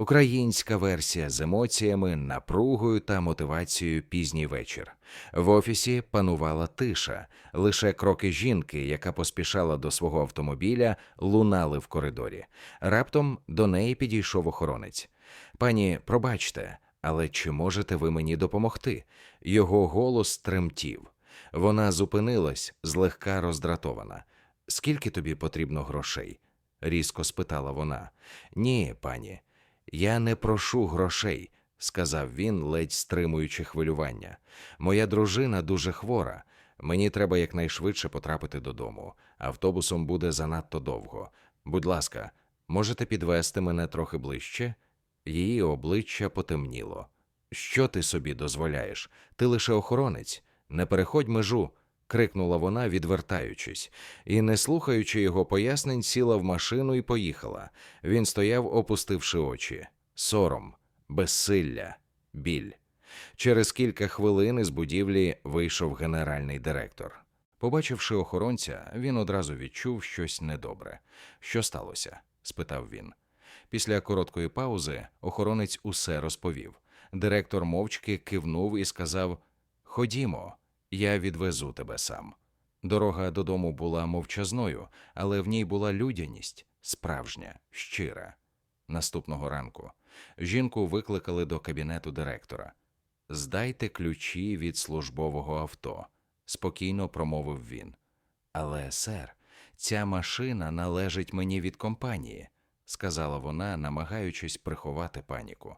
Українська версія з емоціями, напругою та мотивацією пізній вечір. В офісі панувала тиша. Лише кроки жінки, яка поспішала до свого автомобіля, лунали в коридорі. Раптом до неї підійшов охоронець. Пані, пробачте, але чи можете ви мені допомогти? Його голос тремтів. Вона зупинилась, злегка роздратована. Скільки тобі потрібно грошей? різко спитала вона. Ні, пані. Я не прошу грошей, сказав він, ледь стримуючи хвилювання. Моя дружина дуже хвора. Мені треба якнайшвидше потрапити додому. Автобусом буде занадто довго. Будь ласка, можете підвести мене трохи ближче? Її обличчя потемніло. Що ти собі дозволяєш? Ти лише охоронець. Не переходь межу. Крикнула вона, відвертаючись, і, не слухаючи його пояснень, сіла в машину і поїхала. Він стояв, опустивши очі. Сором, безсилля, біль. Через кілька хвилин із будівлі вийшов генеральний директор. Побачивши охоронця, він одразу відчув щось недобре. Що сталося? спитав він. Після короткої паузи охоронець усе розповів. Директор мовчки кивнув і сказав: Ходімо, я відвезу тебе сам. Дорога додому була мовчазною, але в ній була людяність, справжня, щира. Наступного ранку жінку викликали до кабінету директора. Здайте ключі від службового авто, спокійно промовив він. Але, сер, ця машина належить мені від компанії, сказала вона, намагаючись приховати паніку.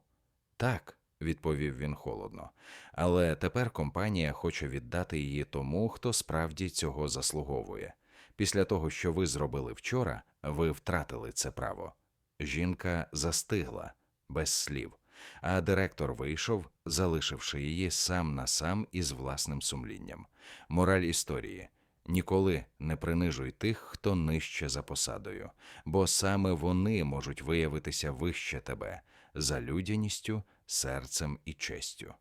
Так, відповів він холодно, але тепер компанія хоче віддати її тому, хто справді цього заслуговує. Після того, що ви зробили вчора, ви втратили це право. Жінка застигла без слів, а директор вийшов, залишивши її сам на сам із власним сумлінням. Мораль історії. Ніколи не принижуй тих, хто нижче за посадою, бо саме вони можуть виявитися вище тебе за людяністю, серцем і честю.